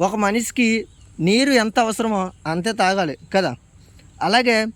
ఒక మనిషికి నీరు ఎంత అవసరమో అంతే తాగాలి కదా? అలాగే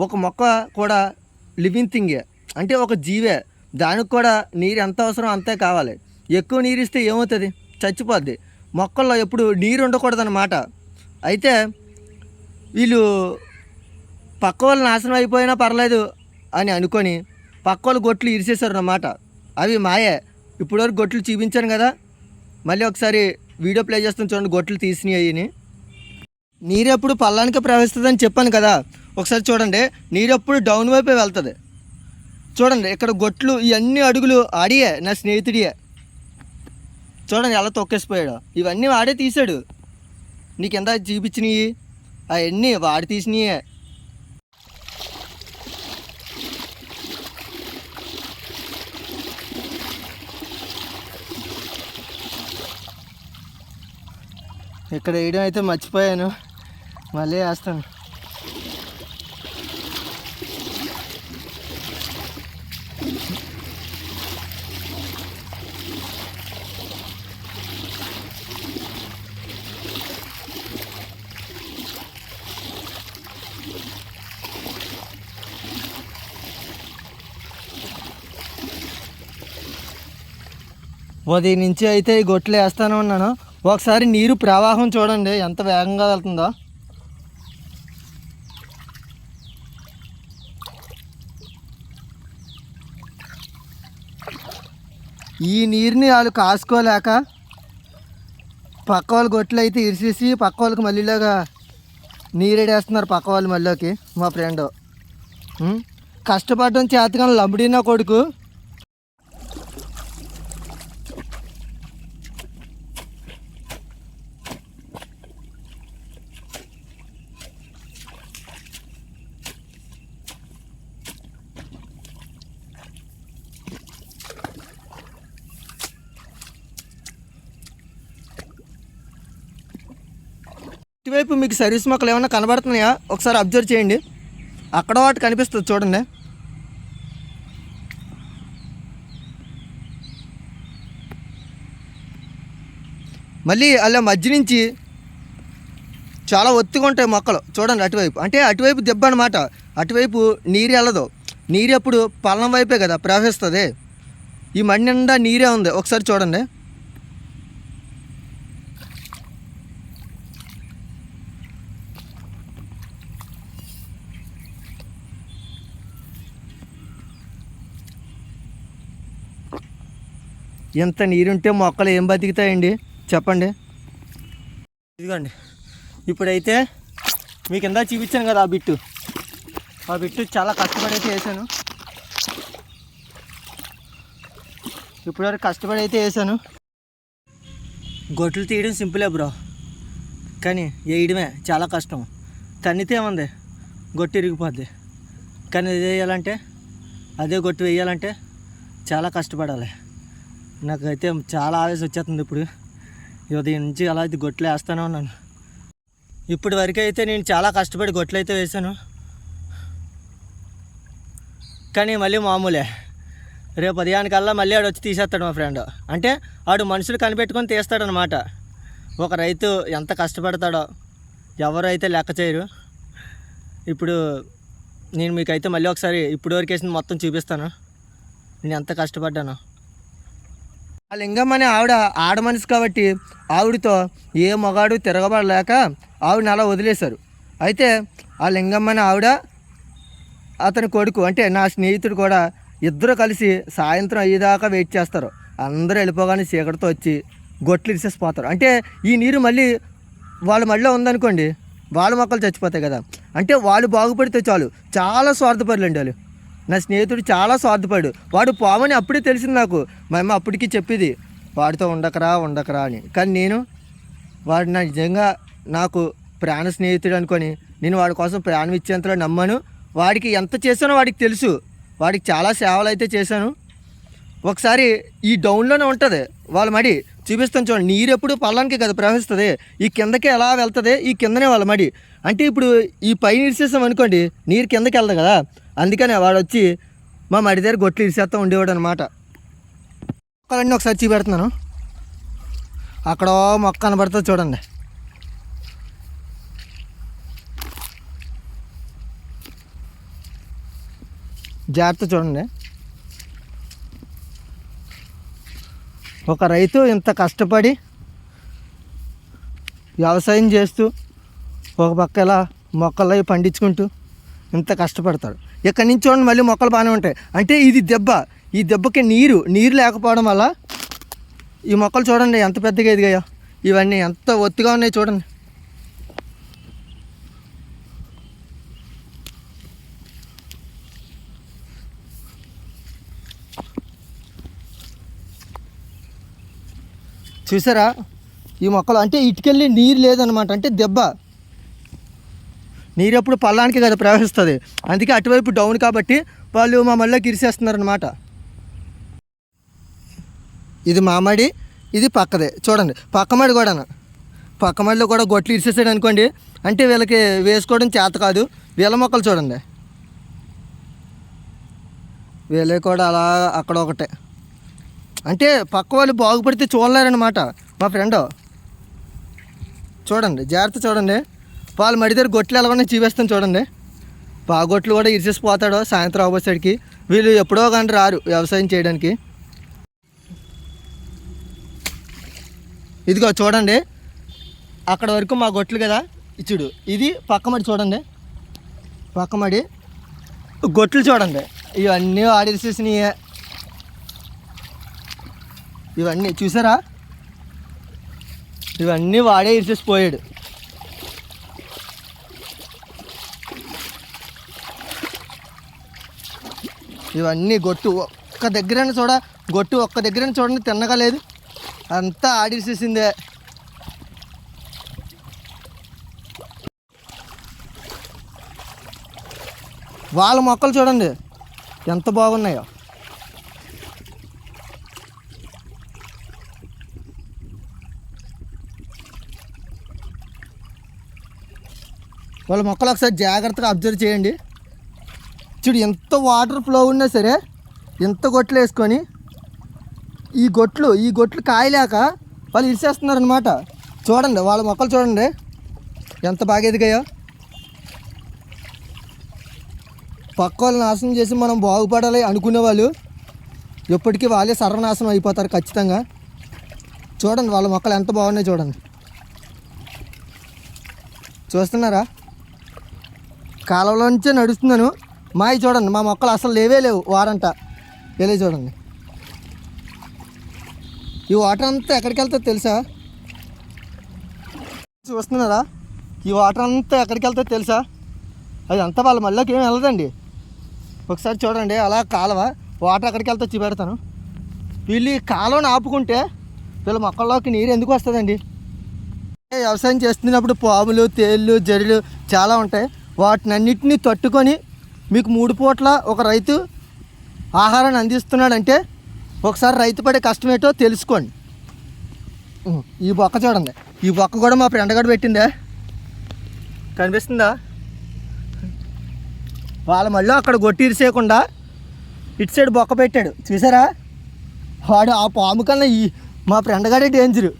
ఒక మొక్క కూడా లివింగ్ థింగే అంటే ఒక జీవే. దానికి కూడా నీరు ఎంత అవసరం అంతే కావాలి. ఎక్కువ నీరు ఇస్తే ఏమవుతుంది? చచ్చిపోద్ది. మొక్కల్లో ఎప్పుడు నీరు ఉండకూడదన్నమాట. అయితే వీళ్ళు పక్క వాళ్ళు నాశనం అయిపోయినా పర్లేదు అని అనుకొని పక్క వాళ్ళు గొట్లు ఇరిసేశారు అన్నమాట అవి మాయే. ఇప్పటివరకు గొట్లు చూపించాను కదా. మళ్ళీ ఒకసారి వీడియో ప్లే చేస్తాను చూడండి గొట్లు తీసినాయి అని నీరు ఎప్పుడు పల్లానికి ప్రవహిస్తుందని చెప్పాను కదా. ఒకసారి చూడండి నీరు ఎప్పుడు డౌన్ వైపే వెళ్తుంది. చూడండి ఇక్కడ గొట్లు ఇవన్నీ అడుగులు ఆడియే నా స్నేహితుడియే. చూడండి ఎలా తొక్కేసిపోయాడు. ఇవన్నీ వాడే తీసాడు నీకు ఎంత చూపించినవి అవన్నీ వాడి తీసినయే. ఇక్కడ వేయడం అయితే మర్చిపోయాను. మళ్ళీ వేస్తాను. ఉదయం నుంచి అయితే ఈ గొట్లు వేస్తానే ఉన్నాను. ఒకసారి నీరు ప్రవాహం చూడండి ఎంత వేగంగా వెళ్తుందో. ఈ నీరుని వాళ్ళు కాసుకోలేక పక్క వాళ్ళు గొట్లు అయితే ఇరిసేసి పక్క వాళ్ళకి మళ్ళీలాగా నీరేడేస్తున్నారు పక్క వాళ్ళు మళ్ళీకి మా ఫ్రెండ్. కష్టపడడం చేతగా లంబడినా కొడుకు. ఇటువైపు మీకు సర్వీస్ మొక్కలు ఏమైనా కనబడుతున్నాయా? ఒకసారి అబ్జర్వ్ చేయండి. అక్కడ వాటి కనిపిస్తుంది చూడండి. మళ్ళీ అలా మధ్య నుంచి చాలా ఒత్తిగా ఉంటాయి మొక్కలు. చూడండి అటువైపు. అంటే అటువైపు దెబ్బ అనమాట అటువైపు నీరు వెళ్ళదు. నీరు ఎప్పుడు పల్లం వైపే కదా ప్రవహిస్తుంది. ఈ మడి నిండా నీరే ఉంది. ఒకసారి చూడండి. ఎంత నీరుంటే మొక్కలు ఏం బతికితాయండి? చెప్పండి. ఇదిగోండి. ఇప్పుడైతే మీకు ఇందా చూపించాను కదా ఆ బిట్టు. ఆ బిట్టు చాలా కష్టపడి అయితే వేసాను. ఇప్పటివరకు కష్టపడి అయితే వేసాను. గొట్లు తీయడం సింపులే బ్రో. కానీ వేయడమే చాలా కష్టం. తన్నితే ఏముంది? గొట్టు ఇరిగిపోద్ది. కానీ ఇది వేయాలంటే అదే గొట్టు వేయాలంటే చాలా కష్టపడాలి. నాకైతే చాలా ఆవేశం వచ్చేస్తుంది ఇప్పుడు. ఉదయం నుంచి అలా అయితే గొట్లు వేస్తూనే ఉన్నాను. ఇప్పటి వరకు అయితే నేను చాలా కష్టపడి గొట్లు అయితే వేశాను. కానీ మళ్ళీ మామూలే. రేపు ఉదయానికల్లా మళ్ళీ ఆడు వచ్చి తీసేస్తాడు మా ఫ్రెండ్. అంటే ఆడు మనుషులు కనిపెట్టుకొని తీస్తాడనమాట. ఒక రైతు ఎంత కష్టపడతాడో ఎవరు అయితే లెక్క చేయరు. ఇప్పుడు నేను మీకైతే మళ్ళీ ఒకసారి ఇప్పుడు వరకు వేసింది మొత్తం చూపిస్తాను. నేను ఎంత కష్టపడ్డానో. ఆ లింగం అనే ఆవిడ ఆడ మనిషి కాబట్టి ఆవిడతో ఏ మగాడు తిరగబడలేక ఆవిడని అలా వదిలేశారు. అయితే ఆ లింగం అనే ఆవిడ అతని కొడుకు అంటే నా స్నేహితుడు కూడా ఇద్దరు కలిసి సాయంత్రం అయ్యేదాకా వెయిట్ చేస్తారు. అందరూ వెళ్ళిపోగానే చీకటితో వచ్చి గొట్లు ఇరిసేసిపోతారు. అంటే ఈ నీరు మళ్ళీ వాళ్ళ మళ్ళీ ఉందనుకోండి వాళ్ళ మొక్కలు చచ్చిపోతాయి కదా. అంటే వాళ్ళు బాగుపడితే చాలు. చాలా స్వార్థపరులు అండి వాళ్ళు. నా స్నేహితుడు చాలా స్వార్థపడు. వాడు పోమని అప్పుడే తెలిసింది నాకు. మా అమ్మ అప్పటికి చెప్పేది వాడితో ఉండకరా ఉండకరా అని. కానీ నేను వాడు నా నిజంగా నాకు ప్రాణ స్నేహితుడు అనుకొని నేను వాడి కోసం ప్రాణం ఇచ్చేంతలో నమ్మను. వాడికి ఎంత చేశానో వాడికి తెలుసు. వాడికి చాలా సేవలు అయితే చేశాను. ఒకసారి ఈ డౌన్లోనే ఉంటుంది. వాళ్ళ మడి చూపిస్తాను చూడండి నీరు ఎప్పుడు పల్లానికి కదా ప్రవహిస్తుంది. ఈ కిందకి ఎలా వెళ్తుంది? ఈ కిందనే వాళ్ళ మడి. అంటే ఇప్పుడు ఈ పైన ఇరిసేసాం అనుకోండి నీరు కిందకి వెళ్తుంది కదా. అందుకనే వాడు వచ్చి మా మడి దగ్గర గొట్లు ఇరిసేస్తూ ఉండేవాడు అనమాట ఒకసారి చూపెడుతున్నాను. అక్కడ మొక్క కనబడుతుంది చూడండి. జాగ్రత్త చూడండి. ఒక రైతు ఇంత కష్టపడి వ్యవసాయం చేస్తూ ఒక పక్క ఇలా మొక్కలు అవి పండించుకుంటూ ఇంత కష్టపడతాడు. ఇక్కడ నుంచి చూడండి మళ్ళీ మొక్కలు బాగానే ఉంటాయి. అంటే ఇది దెబ్బ. ఈ దెబ్బకి నీరు నీరు లేకపోవడం వల్ల ఈ మొక్కలు చూడండి ఎంత పెద్దగా ఎదిగాయో. ఇవన్నీ ఎంత ఒత్తుగా ఉన్నాయి చూడండి. చూసారా? ఈ మొక్కలు అంటే ఇటుకెళ్ళి నీరు లేదనమాట అంటే దెబ్బ. నీరు ఎప్పుడు పల్లానికి కదా ప్రవహిస్తుంది. అందుకే అటువైపు డౌన్ కాబట్టి వాళ్ళు మా మళ్ళీ కిరిసేస్తున్నారనమాట ఇది మామడి ఇది పక్కదే. చూడండి పక్కమడి కూడాను. పక్కమడిలో కూడా గొట్లు ఇరిసేసాడు అనుకోండి అంటే వీళ్ళకి వేసుకోవడం చేత కాదు. వీళ్ళ మొక్కలు చూడండి. వీళ్ళే కూడా అలా అక్కడ ఒకటే. అంటే పక్క వాళ్ళు బాగుపడితే చూడలేరనమాట మా ఫ్రెండ్. చూడండి జాగ్రత్త చూడండి. వాళ్ళు మడి దగ్గర గొట్లు ఎలా చూపిస్తాను చూడండి. బాగొట్లు కూడా ఇరిచేసి పోతాడు సాయంత్రం అవ్వసరికి వీళ్ళు ఎప్పుడో కానీ రారు వ్యవసాయం చేయడానికి. ఇదిగో చూడండి. అక్కడ వరకు మా గొట్లు కదా. ఇచ్చుడు ఇది పక్కమడి చూడండి. పక్కమడి గొట్లు చూడండి. ఇవన్నీ ఆడిసేసినాయి. ఇవన్నీ చూసారా? ఇవన్నీ వాడే ఇరిచేసి పోయాడు ఇవన్నీ గొట్టు ఒక్క దగ్గర చూడ గొట్టు ఒక్క దగ్గర చూడండి తిన్నగా లేదు. అంతా ఆడిసేసిందే. వాళ్ళ మొక్కలు చూడండి ఎంత బాగున్నాయో. వాళ్ళ మొక్కలు ఒకసారి జాగ్రత్తగా అబ్జర్వ్ చేయండి. చూడు ఎంత వాటర్ ఫ్లో ఉన్నా సరే ఎంత గొట్లు వేసుకొని ఈ గొట్లు ఈ గొట్లు కాయలేక వాళ్ళు ఇరిసేస్తున్నారనమాట చూడండి వాళ్ళ మొక్కలు చూడండి. ఎంత బాగా ఎదిగాయో. పక్క వాళ్ళు నాశనం చేసి మనం బాగుపడాలి అనుకునే వాళ్ళు ఎప్పటికీ వాళ్ళే సర్వనాశనం అయిపోతారు ఖచ్చితంగా. చూడండి వాళ్ళ మొక్కలు ఎంత బాగున్నాయి చూడండి. చూస్తున్నారా? కాలంలో నుంచే నడుస్తున్నాను. మావి చూడండి మా మొక్కలు అసలు లేవే లేవు వారంట. వెళ్ళి చూడండి. ఈ వాటర్ అంతా ఎక్కడికి వెళ్తుందో తెలుసా? చూస్తున్నారా? ఈ వాటర్ అంతా ఎక్కడికి వెళ్తుందో తెలుసా? అది అంతా వాళ్ళ మళ్ళీకి ఏం వెళ్ళదండి. ఒకసారి చూడండి అలా కాలువ వాటర్ ఎక్కడికి వెళ్తా చూపెడతాను. వీళ్ళు ఈ కాలువను ఆపుకుంటే వీళ్ళ మొక్కల్లోకి నీరు ఎందుకు వస్తుందండి? వ్యవసాయం చేస్తున్నప్పుడు పాములు తేళ్ళు జడులు చాలా ఉంటాయి. వాటిని అన్నిటినీ తట్టుకొని మీకు మూడు పూట్ల ఒక రైతు ఆహారాన్ని అందిస్తున్నాడంటే ఒకసారి రైతు పడే కష్టం ఏంటో తెలుసుకోండి. ఈ బొక్క చూడండి. ఈ బొక్క కూడా మా ఫ్రెండ్ పెట్టిందే. కనిపిస్తుందా? వాళ్ళ మళ్ళీ అక్కడ గొట్టిరిసేయకుండా ఇటు సైడ్ బొక్క పెట్టాడు. చూసారా? వాడు ఆ పాము కన్నా ఈ మా ఫ్రెండ్ గడే డేంజరు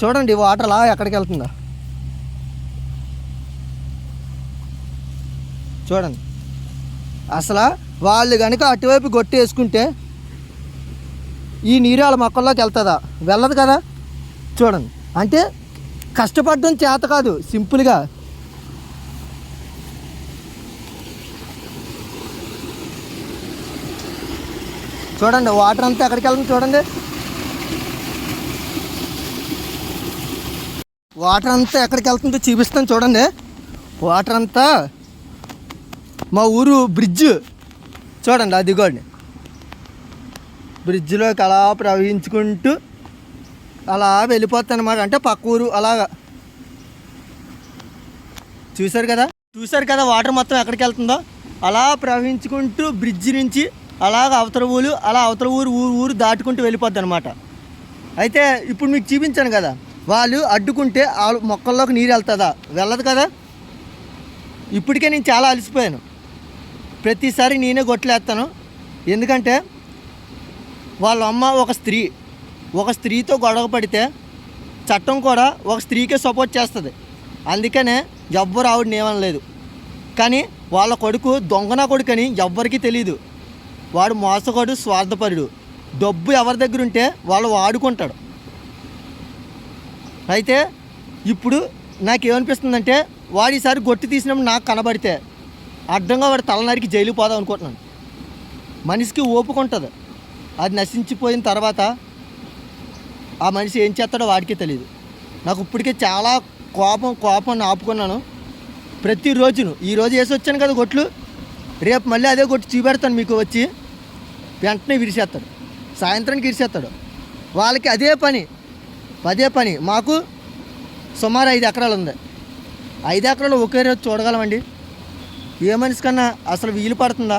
చూడండి వాటర్ అలా ఎక్కడికి వెళ్తుందా. చూడండి. అసలు వాళ్ళు కనుక అటువైపు కొట్టేసుకుంటే ఈ నీరు వాళ్ళ మొక్కల్లోకి వెళ్తుందా? వెళ్ళదు కదా? చూడండి. అంటే కష్టపడడం చేత కాదు సింపుల్గా. చూడండి వాటర్ అంతా ఎక్కడికి వెళ్తుంది చూడండి. వాటర్ అంతా ఎక్కడికి వెళ్తుందో చూపిస్తాను చూడండి. వాటర్ అంతా మా ఊరు బ్రిడ్జ్ చూడండి అదిగోండి బ్రిడ్జ్లోకి అలా ప్రవహించుకుంటూ అలా వెళ్ళిపోతుందన్నమాట అంటే పక్క ఊరు అలాగా. చూశారు కదా? చూశారు కదా వాటర్ మొత్తం ఎక్కడికి వెళ్తుందో? అలా ప్రవహించుకుంటూ బ్రిడ్జ్ నుంచి అలాగ అవతల ఊరు అలా అవతల ఊరు ఊరు ఊరు దాటుకుంటూ వెళ్ళిపోద్ది అనమాట అయితే ఇప్పుడు మీకు చూపించాను కదా వాళ్ళు అడ్డుకుంటే ఆ మొక్కల్లోకి నీరు వెళ్తుందా? వెళ్ళదు కదా? ఇప్పటికే నేను చాలా అలసిపోయాను. ప్రతిసారి నేనే గొట్లేస్తాను ఎందుకంటే వాళ్ళ అమ్మ ఒక స్త్రీ. ఒక స్త్రీతో గొడవ పడితే చట్టం కూడా ఒక స్త్రీకే సపోర్ట్ చేస్తుంది. అందుకనే ఎవ్వరు ఆవిడని ఏమనలేదు కానీ వాళ్ళ కొడుకు దొంగన కొడుకు అని ఎవ్వరికీ తెలియదు వాడు మోసగాడు స్వార్థపరుడు. డబ్బు ఎవరి దగ్గర ఉంటే వాళ్ళు వాడుకుంటాడు. అయితే ఇప్పుడు నాకేమనిపిస్తుందంటే వాడు ఈసారి గొట్టి తీసినప్పుడు నాకు కనబడితే అడ్డంగా వాడు తల నరికి జైలుకి పోదాం అనుకుంటున్నాను మనిషికి ఓపుకుంటుంది అది నశించిపోయిన తర్వాత ఆ మనిషి ఏం చేస్తాడో వాడికే తెలియదు నాకు ఇప్పటికే చాలా కోపం కోపం ఆపుకున్నాను. ప్రతిరోజును ఈరోజు వేసి వచ్చాను కదా గొట్లు రేపు మళ్ళీ అదే కొట్టి చూపెడతాను మీకు వచ్చి. వెంటనే విరిసేస్తాడు. సాయంత్రానికి విరిసేస్తాడు. వాళ్ళకి అదే పని అదే పని. మాకు సుమారు ఐదు ఎకరాలు ఉంది. ఐదు ఎకరాలు ఒకే రోజు చూడగలమండి. ఏ మనిషి కన్నా అసలు వీలు పడుతుందా?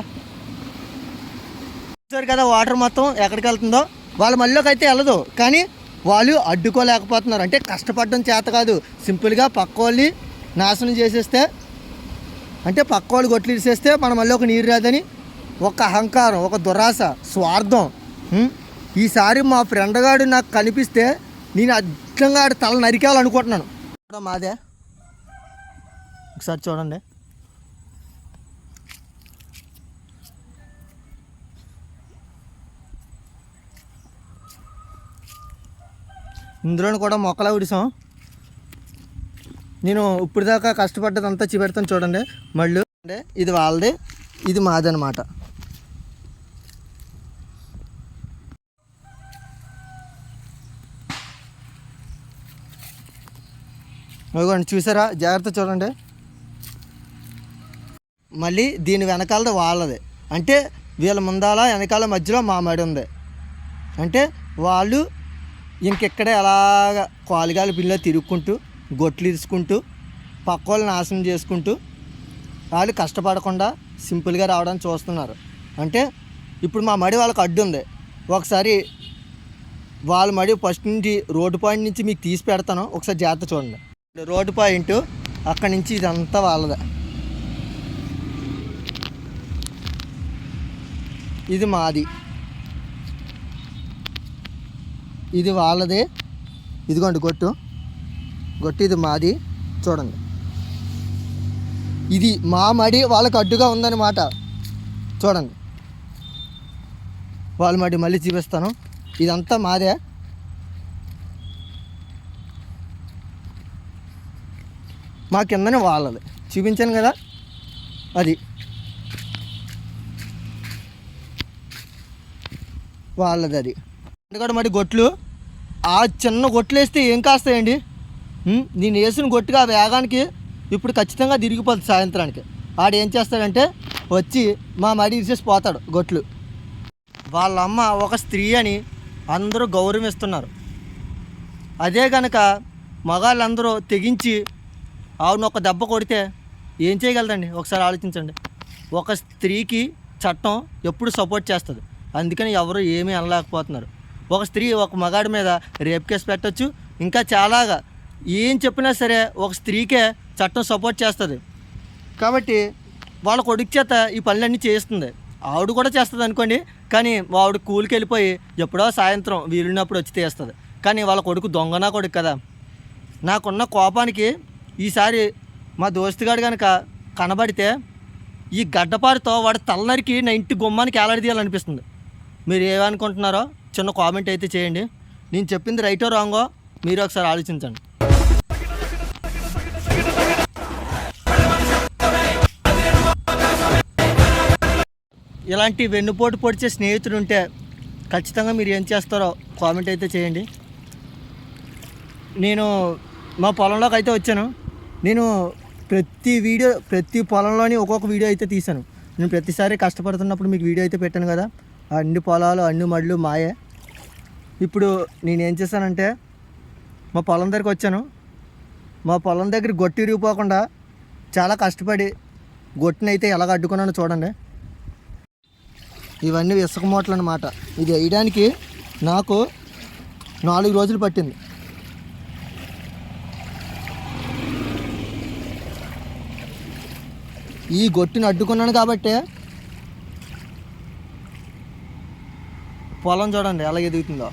చూసారు కదా వాటర్ మొత్తం ఎక్కడికి వెళ్తుందో? వాళ్ళ మళ్ళీకి అయితే వెళ్ళదు. కానీ వాళ్ళు అడ్డుకోలేకపోతున్నారు. అంటే కష్టపడడం చేత కాదు. సింపుల్గా పక్క వాళ్ళని నాశనం చేసేస్తే అంటే పక్క వాళ్ళు గొట్లు ఇరిసేస్తే మన మళ్ళీ ఒక నీరు రాదని ఒక అహంకారం ఒక దురాశ స్వార్థం ఈసారి మా ఫ్రెండ్ గాడు నాకు కనిపిస్తే నేను అడ్డంగా తల నరికాలనుకుంటున్నాను మాదే? ఒకసారి చూడండి. ఇందులో కూడా మొక్కలా ఉడిసాం. నేను ఇప్పుడు దాకా కష్టపడ్డదంతా చిపెడతాను చూడండి. మళ్ళీ అంటే ఇది వాళ్ళది ఇది మాదనమాట ఇదిగోండి చూసారా? జాగ్రత్త చూడండి. మళ్ళీ దీని వెనకాలది వాళ్ళది. అంటే వీళ్ళ ముందాల వెనకాల మధ్యలో మా మడి ఉంది. అంటే వాళ్ళు ఇంకెక్కడే అలాగ కాలుగాలి పిల్ల తిరుక్కుంటూ గొట్లు ఇరుచుకుంటూ పక్క వాళ్ళు నాశనం చేసుకుంటూ వాళ్ళు కష్టపడకుండా సింపుల్గా రావడానికి చూస్తున్నారు. అంటే ఇప్పుడు మా మడి వాళ్ళకి అడ్డు ఉంది. ఒకసారి వాళ్ళ మడి ఫస్ట్ నుంచి రోడ్డు పాయింట్ నుంచి మీకు తీసి పెడతాను. ఒకసారి జాగ్రత్త చూడండి. రోడ్డు పాయింట్ అక్కడి నుంచి ఇదంతా వాళ్ళదే. ఇది మాది. ఇది వాళ్ళదే. ఇదిగోండి గొట్టు. గొట్టు ఇది మాది. చూడండి. ఇది మా మడి వాళ్ళకి అడ్డుగా ఉందన్నమాట. చూడండి. వాళ్ళ మడి మళ్ళీ చూపిస్తాను. ఇదంతా మాదే. మా కిందనే వాళ్ళది. చూపించాను కదా? అది. వాళ్ళది అది ఎందుకంటే మరి గొట్లు? ఆ చిన్న గొట్లు వేస్తే ఏం కాస్తాయండి? నేను వేసిన గొట్టుగా ఆ వేగానికి ఇప్పుడు ఖచ్చితంగా తిరిగిపోతుంది సాయంత్రానికి. ఆడు ఏం చేస్తాడంటే వచ్చి మా మడి ఇరిసేసి పోతాడు గొట్లు. వాళ్ళ అమ్మ ఒక స్త్రీ అని అందరూ గౌరవిస్తున్నారు. అదే కనుక మగాళ్ళందరూ తెగించి ఆవును ఒక దెబ్బ కొడితే ఏం చేయగలదండి ఒకసారి ఆలోచించండి. ఒక స్త్రీకి చట్టం ఎప్పుడు సపోర్ట్ చేస్తుంది. అందుకని ఎవరు ఏమీ అనలేకపోతున్నారు. ఒక స్త్రీ ఒక మగాడి మీద రేప్ కేసు పెట్టచ్చు. ఇంకా చాలాగా ఏం చెప్పినా సరే ఒక స్త్రీకే చట్టం సపోర్ట్ చేస్తుంది. కాబట్టి వాళ్ళ కొడుకు చేత ఈ పనులన్నీ చేస్తుంది ఆవిడ కూడా చేస్తుంది అనుకోండి. కానీ ఆవిడ కూలికి వెళ్ళిపోయి ఎప్పుడో సాయంత్రం వీలున్నప్పుడు వచ్చి తీస్తుంది. కానీ వాళ్ళ కొడుకు దొంగనా కొడుకు కదా. నాకున్న కోపానికి ఈసారి మా దోస్తుగాడు కనుక కనబడితే ఈ గడ్డపారితో వాడి తలనరికి నా ఇంటి గుమ్మానికి ఏలాడదీయాలనిపిస్తుంది. మీరు ఏమనుకుంటున్నారో చిన్న కామెంట్ అయితే చేయండి. నేను చెప్పింది రైటో రాంగో మీరు ఒకసారి ఆలోచించండి. ఇలాంటి వెన్నుపోటు పొడిచే స్నేహితుడు ఉంటే ఖచ్చితంగా మీరు ఏం చేస్తారో కామెంట్ అయితే చేయండి. నేను మా పొలంలోకి అయితే వచ్చాను. నేను ప్రతి వీడియో ప్రతి పొలంలోని ఒక్కొక్క వీడియో అయితే తీశాను. నేను ప్రతిసారి కష్టపడుతున్నప్పుడు మీకు వీడియో అయితే పెట్టాను కదా. అన్ని పొలాలు అన్ని మడులు మాయే. ఇప్పుడు నేను ఏం చేశానంటే మా పొలం దగ్గరికి వచ్చాను. మా పొలం దగ్గర గొట్టి ఇరిగిపోకుండా చాలా కష్టపడి గొట్టినైతే ఎలాగ అడ్డుకున్నానో చూడండి. ఇవన్నీ ఇసుక మూటలు అనమాట ఇది వేయడానికి నాకు నాలుగు రోజులు పట్టింది. ఈ గొట్టిని అడ్డుకున్నాను కాబట్టి పొలం చూడండి ఎలా ఎదుగుతుందో.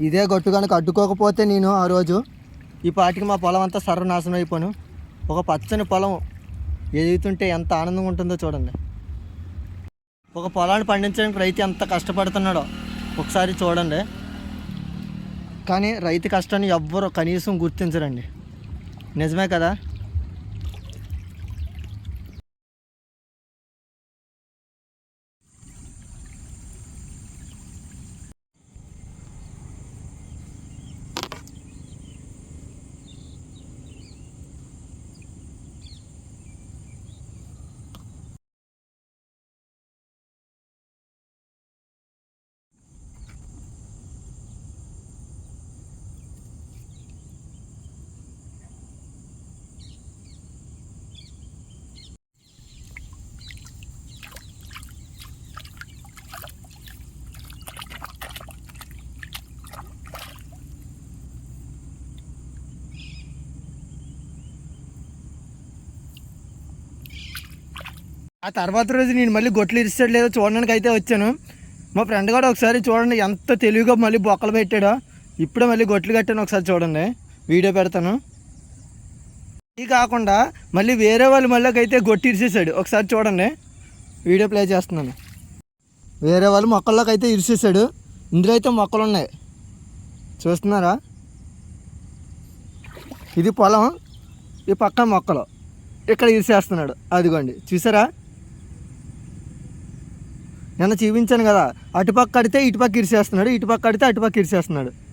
ఇదే గట్టు కనుక అడ్డుకోకపోతే నేను ఆ రోజు ఈ పాటికి మా పొలం అంతా సర్వనాశనం అయిపోను. ఒక పచ్చని పొలం ఎదుగుతుంటే ఎంత ఆనందంగా ఉంటుందో చూడండి. ఒక పొలాన్ని పండించడానికి రైతు ఎంత కష్టపడుతున్నాడో ఒకసారి చూడండి. కానీ రైతు కష్టాన్ని ఎవ్వరు కనీసం గుర్తించరండి. నిజమే కదా? ఆ తర్వాత రోజు నేను మళ్ళీ గొట్లు ఇరిస్తాడు లేదో చూడడానికి అయితే వచ్చాను. మా ఫ్రెండ్ కూడా ఒకసారి చూడండి ఎంత తెలివిగా మళ్ళీ బొక్కలు పెట్టాడో. ఇప్పుడే మళ్ళీ గొట్లు కట్టాను ఒకసారి చూడండి. వీడియో పెడతాను. ఇది కాకుండా మళ్ళీ వేరే వాళ్ళు మళ్ళీ అయితే గొట్టి ఇరిసేసాడు. ఒకసారి చూడండి. వీడియో ప్లే చేస్తున్నాను. వేరే వాళ్ళు మొక్కల్లోకి అయితే ఇరిసేసాడు. ఇందులో అయితే మొక్కలు ఉన్నాయి చూస్తున్నారా? ఇది పొలం ఈ పక్కన మొక్కలు. ఇక్కడ ఇరిసేస్తున్నాడు. అదిగోండి. చూసారా? నిన్న చూపించాను కదా. అటుపక్క కడితే ఇటుపక్క ఇరిసేస్తున్నాడు ఇటుపక్క కడితే అటుపక్క ఇరిసేస్తున్నాడు.